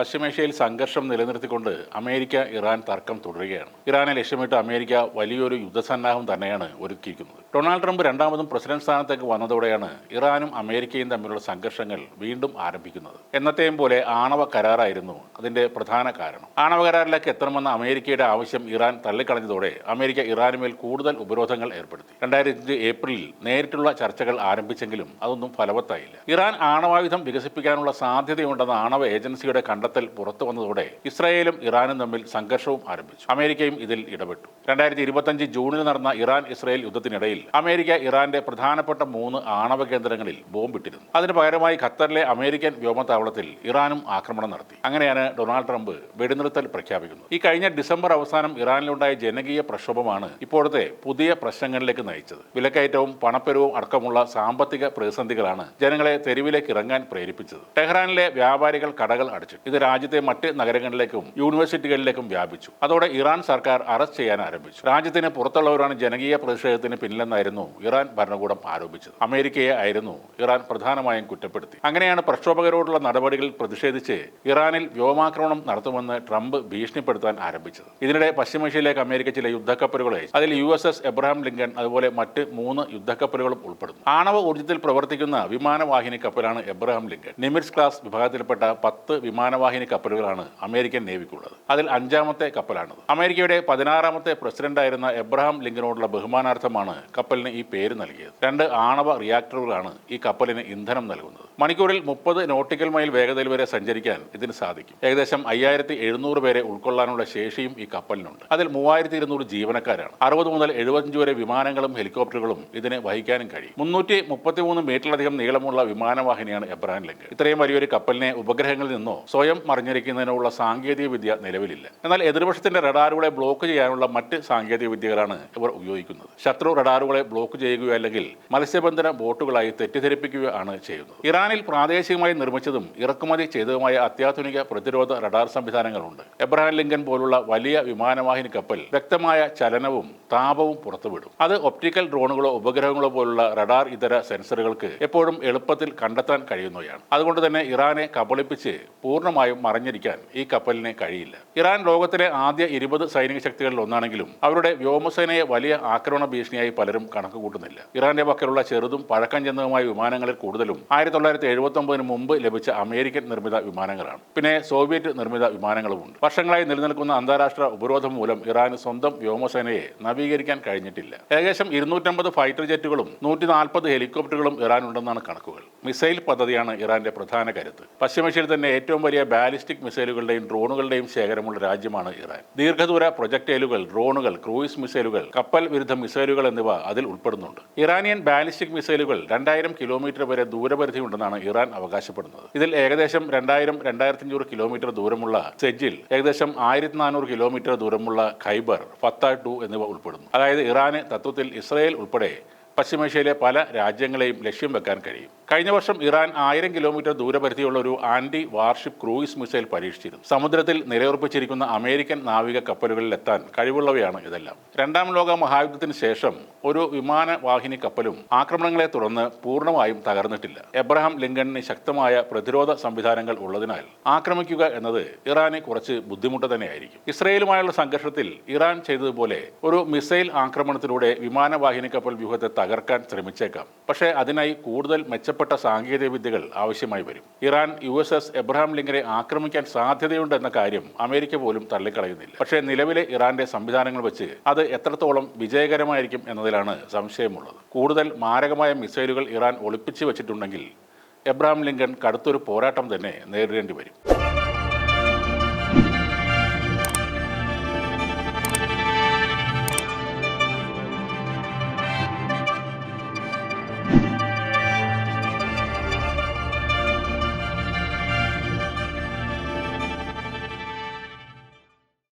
പശ്ചിമേഷ്യയിൽ സംഘർഷം നിലനിർത്തിക്കൊണ്ട് അമേരിക്ക ഇറാൻ തർക്കം തുടരുകയാണ്. ഇറാനെ ലക്ഷ്യമിട്ട് അമേരിക്ക വലിയൊരു യുദ്ധസന്നാഹം തന്നെയാണ് ഒരുക്കിയിരിക്കുന്നത്. ഡൊണാൾഡ് ട്രംപ് രണ്ടാമതും പ്രസിഡന്റ് സ്ഥാനത്തേക്ക് വന്നതോടെയാണ് ഇറാനും അമേരിക്കയും തമ്മിലുള്ള സംഘർഷങ്ങൾ വീണ്ടും ആരംഭിക്കുന്നത്. എന്നത്തെയും പോലെ ആണവ കരാറായിരുന്നു അതിന്റെ പ്രധാന കാരണം. ആണവ കരാറിലേക്ക് എത്തണമെന്ന അമേരിക്കയുടെ ആവശ്യം ഇറാൻ തള്ളിക്കളഞ്ഞതോടെ അമേരിക്ക ഇറാനുമേൽ കൂടുതൽ ഉപരോധങ്ങൾ ഏർപ്പെടുത്തി. രണ്ടായിരത്തി ഏപ്രിലിൽ നേരിട്ടുള്ള ചർച്ചകൾ ആരംഭിച്ചെങ്കിലും അതൊന്നും ഫലവത്തായില്ല. ഇറാൻ ആണവായുധം വികസിപ്പിക്കാനുള്ള സാധ്യതയുണ്ടെന്ന ആണവ ഏജൻസിയുടെ കണ്ടെത്തൽ പുറത്തു വന്നതോടെ ഇസ്രായേലും ഇറാനും തമ്മിൽ സംഘർഷവും ആരംഭിച്ചു. അമേരിക്കയും ഇതിൽ ഇടപെട്ടു. രണ്ടായിരത്തി ഇരുപത്തഞ്ച് ജൂണിൽ നടന്ന ഇറാൻ ഇസ്രായേൽ യുദ്ധത്തിനിടയിൽ അമേരിക്ക ഇറാന്റെ പ്രധാനപ്പെട്ട മൂന്ന് ആണവ കേന്ദ്രങ്ങളിൽ ബോംബിട്ടിരുന്നു. അതിന് പകരമായി ഖത്തറിലെ അമേരിക്കൻ വ്യോമതാവളത്തിൽ ഇറാനും ആക്രമണം നടത്തി. അങ്ങനെയാണ് ഡൊണാൾഡ് ട്രംപ് വെടിനിർത്തൽ പ്രഖ്യാപിക്കുന്നത്. ഈ കഴിഞ്ഞ ഡിസംബർ അവസാനം ഇറാനിലുണ്ടായ ജനകീയ പ്രക്ഷോഭമാണ് ഇപ്പോഴത്തെ പുതിയ പ്രശ്നങ്ങളിലേക്ക് നയിച്ചത്. വിലക്കയറ്റവും പണപ്പെരുവും അടക്കമുള്ള സാമ്പത്തിക പ്രതിസന്ധികളാണ് ജനങ്ങളെ തെരുവിലേക്ക് ഇറങ്ങാൻ പ്രേരിപ്പിച്ചത്. ടെഹ്റാനിലെ വ്യാപാരികൾ കടകൾ അടച്ചു. ഇത് രാജ്യത്തെ മറ്റ് നഗരങ്ങളിലേക്കും യൂണിവേഴ്സിറ്റികളിലേക്കും വ്യാപിച്ചു. അതോടെ ഇറാൻ സർക്കാർ അറസ്റ്റ് ചെയ്യാൻ ആരംഭിച്ചു. രാജ്യത്തിന് പുറത്തുള്ളവരാണ് ജനകീയ പ്രതിഷേധത്തിന് പിന്നിലെന്നായിരുന്നു ഇറാൻ ഭരണകൂടം ആരോപിച്ചത്. അമേരിക്കയെ ആയിരുന്നു ഇറാൻ പ്രധാനമായും കുറ്റപ്പെടുത്തി. അങ്ങനെയാണ് പ്രക്ഷോഭകരോടുള്ള നടപടികളിൽ പ്രതിഷേധിച്ച് ഇറാനിൽ വ്യോമാക്രമണം നടത്തുമെന്ന് ട്രംപ് ഭീഷണിപ്പെടുത്താൻ ആരംഭിച്ചത്. ഇതിനിടെ പശ്ചിമേഷ്യയിലേക്ക് അമേരിക്ക ചില യുദ്ധക്കപ്പലുകളെ അതിൽ U S S Abraham Lincoln അതുപോലെ മറ്റ് മൂന്ന് യുദ്ധക്കപ്പലുകളും ഉൾപ്പെടുന്നു. ആണവ ഊർജത്തിൽ പ്രവർത്തിക്കുന്ന വിമാനവാഹിനി കപ്പലാണ് എബ്രഹാം ലിങ്കൺ നിമിറ്റ്സ് ക്ലാസ് വിഭാഗത്തിൽപ്പെട്ട പത്ത് വിമാനവാഹിനി കപ്പലുകളാണ് അമേരിക്കൻ നേവിക്കുള്ളത്. അതിൽ അഞ്ചാമത്തെ കപ്പലാണിത്. അമേരിക്കയുടെ പതിനാറാമത്തെ പ്രസിഡന്റായിരുന്ന എബ്രഹാം ലിങ്കനോടുള്ള ബഹുമാനാർത്ഥമാണ് കപ്പലിന് ഈ പേര് നൽകിയത്. രണ്ട് ആണവ റിയാക്ടറുകളാണ് ഈ കപ്പലിന് ഇന്ധനം നൽകുന്നത്. മണിക്കൂറിൽ മുപ്പത് നോട്ടിക്കൽ മൈൽ വേഗതയിൽ വരെ സഞ്ചരിക്കാൻ ഇതിന് സാധിക്കും. ഏകദേശം അയ്യായിരത്തി എഴുന്നൂറ് പേരെ ഉൾക്കൊള്ളാനുള്ള ശേഷിയും ഈ കപ്പലിനുണ്ട്. അതിൽ മൂവായിരത്തി ഇരുന്നൂറ് ജീവനക്കാരാണ്. അറുപത് മുതൽ എഴുപത്തഞ്ച് വരെ വിമാനങ്ങളും ഹെലികോപ്റ്ററുകളും ഇതിനെ വഹിക്കാനും കഴിയും. മുന്നൂറ്റി മുപ്പത്തിമൂന്ന് മീറ്ററിലധികം നീളമുള്ള വിമാനവാഹിനിയാണ് എബ്രാൻ ലിങ്ക്. ഇത്രയും വലിയൊരു കപ്പലിനെ ഉപഗ്രഹങ്ങളിൽ നിന്നോ സ്വയം മറിഞ്ഞിരിക്കുന്നതിനുള്ള സാങ്കേതിക വിദ്യ നിലവിലില്ല. എന്നാൽ എതിർപക്ഷത്തിന്റെ റഡാറുകളെ ബ്ലോക്ക് ചെയ്യാനുള്ള മറ്റ് സാങ്കേതിക വിദ്യകളാണ് ഇവർ ഉപയോഗിക്കുന്നത്. ശത്രു റഡാറുകളെ ബ്ലോക്ക് ചെയ്യുകയോ അല്ലെങ്കിൽ മത്സ്യബന്ധന ബോട്ടുകളായി തെറ്റിദ്ധരിപ്പിക്കുകയോ ആണ് ചെയ്യുന്നത്. ഇറാനിൽ പ്രാദേശികമായി നിർമ്മിച്ചതും ഇറക്കുമതി ചെയ്തതുമായ അത്യാധുനിക പ്രതിരോധ റഡാർ സംവിധാനങ്ങളുണ്ട്. എബ്രഹാം ലിങ്കൻ പോലുള്ള വലിയ വിമാനവാഹിനി കപ്പൽ വ്യക്തമായ ചലനവും താപവും പുറത്തുവിടും. അത് ഒപ്റ്റിക്കൽ ഡ്രോണുകളോ ഉപഗ്രഹങ്ങളോ പോലുള്ള റഡാർ ഇതര സെൻസറുകൾക്ക് എപ്പോഴും എളുപ്പത്തിൽ കണ്ടെത്താൻ കഴിയുന്നവയാണ്. അതുകൊണ്ട് തന്നെ ഇറാനെ കബളിപ്പിച്ച് പൂർണമായും മറിഞ്ഞിരിക്കാൻ ഈ കപ്പലിന് കഴിയില്ല. ഇറാൻ ലോകത്തിലെ ആദ്യ ഇരുപത് സൈനിക ശക്തികളിൽ ഒന്നാണെങ്കിലും അവരുടെ വ്യോമസേനയെ വലിയ ആക്രമണ ഭീഷണിയായി പലരും കണക്ക് കൂട്ടുന്നില്ല ഇറാന്റെ പക്കലുള്ള ചെറുതും പഴക്കം ചെന്നതുമായ വിമാനങ്ങളിൽ കൂടുതലും ആയിരത്തി തൊള്ളായിരത്തി എഴുപത്തൊമ്പതിന് മുമ്പ് ലഭിച്ച അമേരിക്കൻ നിർമ്മിത വിമാനങ്ങളാണ്. പിന്നെ സോവിയറ്റ് നിർമ്മിത വിമാനങ്ങളുമുണ്ട്. വർഷങ്ങളായി നിലനിൽക്കുന്ന അന്താരാഷ്ട്ര ഉപരോധം മൂലം ഇറാൻ സ്വന്തം വ്യോമസേനയെ നവീകരിക്കാൻ കഴിഞ്ഞിട്ടില്ല. ഏകദേശം ഇരുന്നൂറ്റമ്പത് ഫൈറ്റർ ജെറ്റുകളും നൂറ്റി നാൽപ്പത് ഹെലികോപ്റ്ററുകളും ഇറാനുണ്ടെന്നാണ് കണക്കുകൾ. മിസൈൽ പദ്ധതിയാണ് ഇറാന്റെ പ്രധാന കരുത്ത്. പശ്ചിമേഷ്യയിൽ തന്നെ ഏറ്റവും വലിയ ബാലിസ്റ്റിക് മിസൈലുകളുടെയും ഡ്രോണുകളുടെയും ശേഖരമുള്ള രാജ്യമാണ് ഇറാൻ. ദീർഘദൂര പ്രൊജക്ടൈലുകൾ ഡ്രോണുകൾ ക്രൂയിസ് മിസൈലുകൾ കപ്പൽ വിരുദ്ധ മിസൈലുകൾ എന്നിവ അതിൽ ഉൾപ്പെടുന്നുണ്ട്. ഇറാനിയൻ ബാലിസ്റ്റിക് മിസൈലുകൾ രണ്ടായിരം കിലോമീറ്റർ വരെ ദൂരപരിധി ഉണ്ടെന്നാണ് ഇറാൻ അവകാശപ്പെടുന്നത്. ഇതിൽ ഏകദേശം രണ്ടായിരം രണ്ടായിരത്തി അഞ്ഞൂറ് കിലോമീറ്റർ ദൂരമുള്ള സെജിൽ ഏകദേശം ആയിരത്തി നാനൂറ് കിലോമീറ്റർ ദൂരമുള്ള ഖൈബർ ഫത്ത ടു എന്നിവ ഉൾപ്പെടുന്നു. അതായത് ഇറാന് തത്വത്തിൽ ഇസ്രയേൽ ഉൾപ്പെടെ പശ്ചിമേഷ്യയിലെ പല രാജ്യങ്ങളെയും ലക്ഷ്യം വെക്കാൻ കഴിയും. കഴിഞ്ഞ വർഷം ഇറാൻ ആയിരം കിലോമീറ്റർ ദൂരപരിധിയുള്ള ഒരു ആന്റി വാർഷിപ്പ് ക്രൂയിസ് മിസൈൽ പരീക്ഷിച്ചിരുന്നു. സമുദ്രത്തിൽ നിലയുറപ്പിച്ചിരിക്കുന്ന അമേരിക്കൻ നാവിക കപ്പലുകളിൽ എത്താൻ കഴിവുള്ളവയാണ് ഇതെല്ലാം. രണ്ടാം ലോക മഹായുദ്ധത്തിന് ശേഷം ഒരു വിമാനവാഹിനി കപ്പലും ആക്രമണങ്ങളെ തുടർന്ന് പൂർണമായും തകർന്നിട്ടില്ല. എബ്രഹാം ലിങ്കണിന് ശക്തമായ പ്രതിരോധ സംവിധാനങ്ങൾ ഉള്ളതിനാൽ ആക്രമിക്കുക എന്നത് ഇറാന് കുറച്ച് ബുദ്ധിമുട്ട് തന്നെയായിരിക്കും. ഇസ്രയേലുമായുള്ള സംഘർഷത്തിൽ ഇറാൻ ചെയ്തതുപോലെ ഒരു മിസൈൽ ആക്രമണത്തിലൂടെ വിമാനവാഹിനി കപ്പൽ വ്യൂഹത്തെ തകർക്കാൻ ശ്രമിച്ചേക്കാം. പക്ഷേ അതിനായി കൂടുതൽ മെച്ചപ്പെട്ട സാങ്കേതിക വിദ്യകൾ ആവശ്യമായി വരും. Iran U S S Abraham ലിങ്കനെ ആക്രമിക്കാൻ സാധ്യതയുണ്ട് എന്ന കാര്യം അമേരിക്ക പോലും തള്ളിക്കളയുന്നില്ല. പക്ഷേ നിലവിലെ ഇറാന്റെ സംവിധാനങ്ങൾ വെച്ച് അത് എത്രത്തോളം വിജയകരമായിരിക്കും എന്നതിലാണ് സംശയമുള്ളത്. കൂടുതൽ മാരകമായ മിസൈലുകൾ ഇറാൻ ഒളിപ്പിച്ചു വെച്ചിട്ടുണ്ടെങ്കിൽ എബ്രഹാം ലിങ്കൺ കടുത്തൊരു പോരാട്ടം തന്നെ നേരിടേണ്ടി വരും.